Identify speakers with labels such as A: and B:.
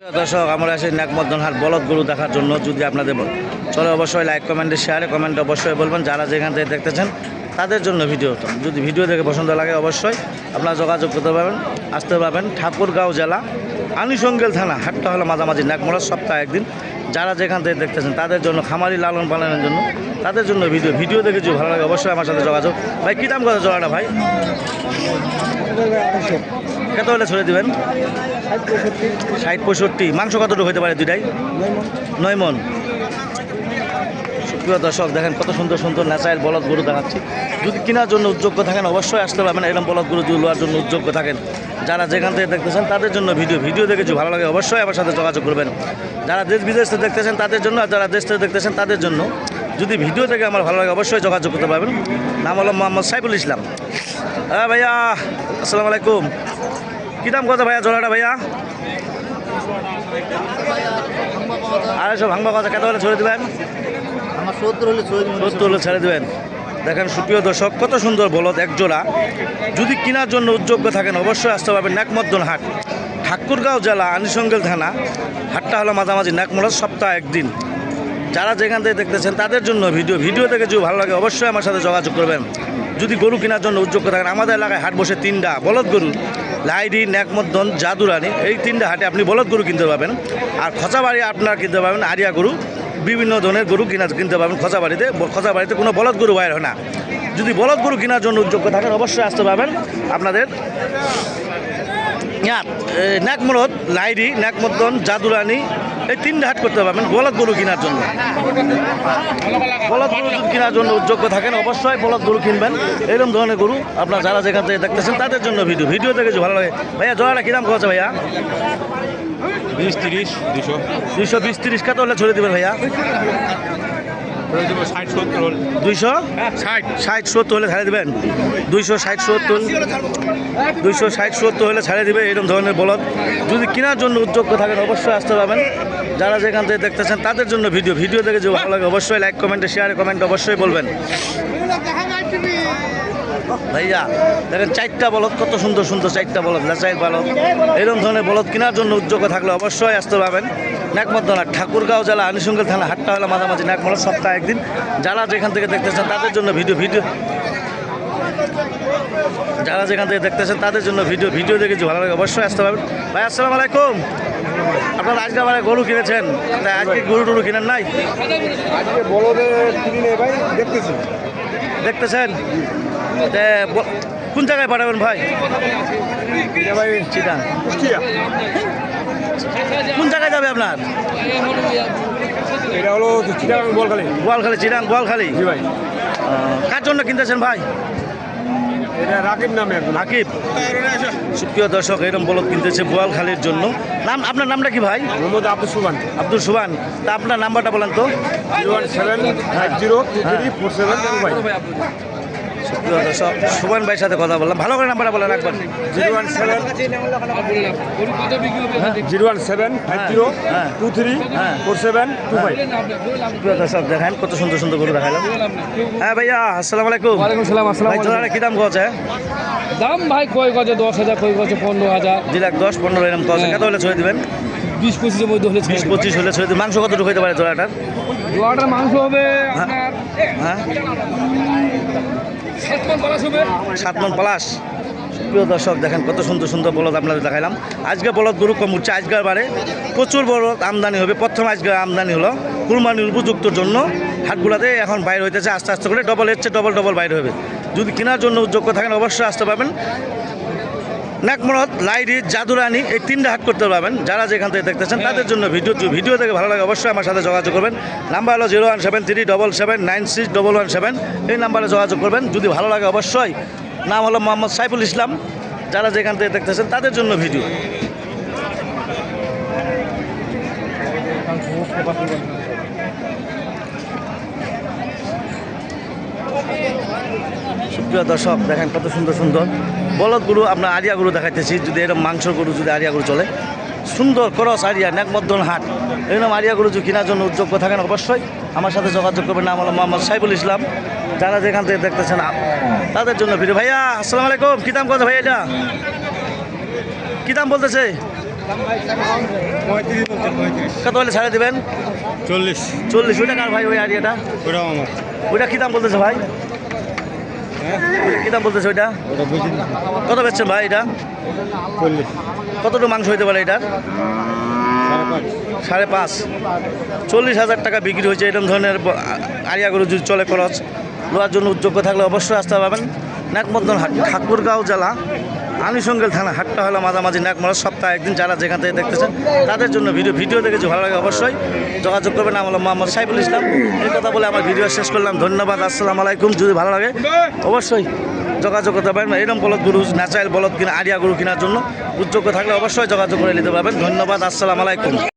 A: দর্শক, আমরা আছি নাকমদ্দন হাট বলদ গরু দেখার জন্য। যদি আপনাদের চলে অবশ্যই লাইক কমেন্টে শেয়ারে কমেন্ট অবশ্যই বলবেন। যারা যেখান থেকে দেখতেছেন, তাদের জন্য ভিডিওটা যদি ভিডিও দেখে পছন্দ লাগে, অবশ্যই আপনারা যোগাযোগ করতে পারবেন। আসতে পারবেন ঠাকুরগাঁও জেলা, আনিসঙ্গেল থানা। হাটটা হলো মাঝামাঝি নাকমোড়া সপ্তাহে একদিন। যারা যেখান থেকে দেখতেছেন, তাদের জন্য খামারি লালন পালনের জন্য তাদের জন্য ভিডিও ভিডিও দেখে যদি ভালো লাগে, অবশ্যই আমার সাথে যোগাযোগ। ভাই, কী দাম কত জোড়াটা ভাই? কত হলে ছড়ে দিবেন? ষাট পঁয়ষট্টি। মাংস কতটুকু হতে পারে দুইটাই? নয় মন সুপ্রিয় দর্শক, দেখেন কত সুন্দর সুন্দর ন্যাচারাল বলদ গরু দেখাচ্ছি। যদি কেনার জন্য উদ্যোগ্য থাকেন, অবশ্যই আসতে পারবেন। এরকম বলদ গরু যদি লোয়ার জন্য উদ্যোগ্য থাকেন, যারা যেখান থেকে দেখতেছেন তাদের জন্য ভিডিও ভিডিও দেখে ভালো লাগে, অবশ্যই আমার সাথে যোগাযোগ করবেন। যারা দেশ বিদেশ থেকে দেখতেছেন তাদের জন্য, আর যারা দেশ থেকে দেখতেছেন তাদের জন্য, যদি ভিডিও থেকে আমার ভালো লাগে, অবশ্যই যোগাযোগ করতে পারবেন। নাম হলো মোহাম্মদ সাইফুল ইসলাম। হ্যাঁ ভাইয়া, আসসালামু আলাইকুম। কী দাম কত ভাইয়া জোড়াটা ভাইয়া? আড়াইশো ভাঙবা কথা কত হলে ছড়ে দেবেন?
B: আমার সত্তর হলে
A: সত্তর হলে ছেড়ে দেবেন। দেখেন সুপ্রিয় দর্শক কত সুন্দর বলদ এক জোড়া। যদি কেনার জন্য উদ্যোগ্য থাকেন অবশ্যই আসতে পারবেন নাকমদ্দন হাট। ঠাকুরগাঁও জেলা আনিসঙ্গেল থানা। হাটটা হলো মাঝামাঝি নাকমোড়া সপ্তাহে একদিন। যারা যেখান থেকে দেখতেছেন তাদের জন্য ভিডিও। ভিডিও দেখে যদি ভালো লাগে অবশ্যই আমার সাথে যোগাযোগ করবেন। যদি গরু কেনার জন্য উদ্যোগ থাকেন, আমাদের এলাকায় হাট বসে তিনটা, বলদ গরু লাইডি ন্যাকমদ্দন, জাদুরানি, এই তিনটা হাটে আপনি বলদ গরু কিনতে পাবেন আর খচাবাড়ি আপনার কিনতে পারবেন, আরিয়া গরু, বিভিন্ন ধরনের গরু কিনা কিনতে পারবেন খচাবাড়িতে। খচাবাড়িতে কোনো বলদ গরু বাইর হয় না। যদি বলদ গরু কেনার জন্য উদ্যোগ থাকেন, অবশ্যই আসতে পারবেন। আপনাদের ইয়াত নাকমরদ লাইরি নাকমদ্দন জাদুরানি এই তিনটা হাট করতে পারবেন বলদ গরু কেনার জন্য। বলদ গরু কেনার জন্য উদ্যোগ্য থাকেন অবশ্যই বলদ গরু কিনবেন। এরকম ধরনের গরু আপনার যারা যেখান থেকে দেখতেছেন তাদের জন্য ভিডিও। ভিডিও দেখে ভালো লাগে ভাইয়া জোড়াটা কিরাম করেছে ভাইয়া?
C: বিশ তিরিশ দুশো।
A: দুশো বিশ তিরিশ কত হলে ছড়ে দেবেন ভাইয়া।
C: ষাট সত্তর হল।
A: দুইশো?
C: ষাট।
A: ষাট সত্তর হলে ছাড়ে দেবেন। দুইশো ষাট সত্তর দুইশো ষাট সত্তর হলে ছাড়ে দেবে এরকম ধরনের বলদ। যদি কেনার জন্য উদ্যোগ্য থাকেন অবশ্যই আসতে পারবেন। যারা যেখান থেকে দেখতেছেন তাদের জন্য ভিডিও। ভিডিও দেখে যে ভালো লাগে অবশ্যই লাইক কমেন্টে শেয়ার কমেন্ট অবশ্যই বলবেন। ভাইয়া দেখেন চারটা বলদ কত সুন্দর সুন্দর চারটা বলদ লাচাইল বলদ। এরকম ধরনের বলদ কেনার জন্য উদ্যোগ থাকলে অবশ্যই আসতে পারবেন। নাকমদ্দনা ঠাকুরগাঁও জেলা আনিসঙ্গল থানা হাটটা হলো মাঝামাঝি নাকমল সপ্তাহে একদিন। যারা যেখান থেকে দেখতেছেন তাদের জন্য ভিডিও ভিডিও যারা যেখান থেকে দেখতেছেন তাদের জন্য ভিডিও ভিডিও দেখে ভালো লাগে অবশ্যই আসতে পারবেন। ভাই আসসালামু আলাইকুম। আপনারা আজকে মানে গরু কিনেছেন? তাই আজকে গরু টরু কিনেন নাই?
B: আজকে বড়দের কিনি ভাই দেখতেছি।
A: দেখতেছেন? কোন জায়গায় পাঠাবেন ভাই?
B: ভাই
A: চিটাং কোন জায়গায় যাবে আপনার?
B: এটা হলো চিটাগাং বলখালি।
A: গোয়ালখালী চিটাং গোয়ালখালী
B: জি ভাই।
A: কার জন্য কিনতেছেন ভাই?
B: এটা রাকিব নামে
A: আকিব সুপ্রিয় দর্শক এরকম বলদ কিনতেছে গোয়ালখালীর জন্য। নাম আপনার নামটা কি ভাই?
B: মোহাম্মদ আব্দুল সুবান
A: আব্দুল সুবান তা আপনার নাম্বারটা বলেন তো।
B: Zero one seven five zero three four seven five.
A: দর্শক সুবান ভাইয়ের সাথে কথা বললাম। ভালো করে নাম্বারটা বলেন একবার।
B: Zero one seven zero one seven five zero
A: হ্যাঁ।
B: টু থ্রি
A: হ্যাঁ।
B: Four seven two five.
A: দর্শক দেখেন কত সুন্দর সুন্দর গরু দেখালাম। হ্যাঁ ভাইয়া আসসালামু আলাইকুম।
D: ওয়ালাইকুম সালাম আসসালাম
A: ভাই কি দাম কছে
D: দাম ভাই কয় গজে? দশ হাজার কয় গজে? পনেরো হাজার।
A: দুই লাখ দশ পনেরো এরকম কছে কত হলে ছয় দেবেন?
D: বিশ পঁচিশের মধ্যে হলে
A: বিশ পঁচিশ হলে ছয় দিবেন। মাংস কতটুকু হতে পারে জোড়াটার?
D: জোয়াটার মাংস হবে আপনার
A: হ্যাঁ।
D: সাত মন
A: পলাশ। প্রিয় দর্শক, দেখেন কত সুন্দর সুন্দর বলদ আপনাদের দেখাইলাম। আজকে বলদ গরু কম উঠছে, আজকের বারে প্রচুর বলদ আমদানি হবে। প্রথম আজকে আমদানি হলো কুরবানির উপযুক্তর জন্য। হাটগুলাতে এখন বাইর হইতেছে, আস্তে আস্তে করে ডবল এসছে ডবল ডবল বাইর হবে। যদি কেনার জন্য উদ্যোগ থাকেন, অবশ্যই আসতে পারবেন। নাকমরদ লাইরি জাদুরানি এই তিনটা হাট করতে পারবেন। যারা যেখান থেকে দেখতেছেন তাদের জন্য ভিডিও ভিডিও থেকে ভালো লাগে অবশ্যই আমার সাথে যোগাযোগ করবেন। নাম্বার হলো zero one seven three double seven nine six double one seven. এই নাম্বারে যোগাযোগ করবেন। যদি ভালো লাগে অবশ্যই। নাম হলো মোহাম্মদ সাইফুল ইসলাম। যারা যেখান থেকে দেখতেছেন তাদের জন্য ভিডিও। সুপ্রিয় দর্শক দেখেন কত সুন্দর সুন্দর বলদ গরু আপনার আরিয়া গরু দেখাইতেছি যদি এরকম মাংস গরু যদি আরিয়া গরু চলে। সুন্দর করস আরিয়া নেকমদ্দন হাট। এরকম আরিয়া গরু যদি কেনার জন্য উদ্যোগ থাকেন অবশ্যই আমার সাথে যোগাযোগ করবেন নাম হলো মোহাম্মদ সাইফুল ইসলাম। যারা যেখান থেকে দেখতেছেন তাদের জন্য ভিডিও। ভাইয়া আসসালামু আলাইকুম কী দাম কত ভাই এটা? কী দাম বলতেছে? কত হলে ছাড়ে দেবেন?
C: চল্লিশ।
A: চল্লিশ ওটা কার ভাই ওই আরিয়াটা? ওইটা কী দাম বলতেছে ভাই? কী দাম বলতেছে ওইটা? কত বেচছেন ভাই এটা? কতটুকু মাংস হইতে পারে এটার?
C: সাড়ে পাঁচ।
A: চল্লিশ হাজার টাকা বিক্রি হয়েছে এরকম ধরনের আরিয়া গরু যদি চলে খরচ লোয়ার জন্য উদ্যোগ্য থাকলে অবশ্যই আসতে পারবেন। নাকমদ্দন হাট, ঠাকুরগাঁও জেলা, আনিসঙ্গেল থানা, হাটটা হলো মাঝামাঝি নাকমরা সপ্তাহে একদিন যারা যেখান থেকে দেখতেছেন, তাদের জন্য ভিডিও ভিডিও দেখেছি ভালো লাগে অবশ্যই যোগাযোগ করবেন। আমার মোহাম্মদ সাইফুল ইসলাম। এই কথা বলে আমার ভিডিও শেষ করলাম। ধন্যবাদ, আসসালামু আলাইকুম। যদি ভালো লাগে অবশ্যই যোগাযোগ করতে পারবেন এরকম বলদ গরু, ন্যাচারাল বলদ কিনা, আরিয়া গরু কেনার জন্য উদ্যোগ্য থাকলে অবশ্যই যোগাযোগ করে নিতে পারবেন। ধন্যবাদ, আসসালামু আলাইকুম।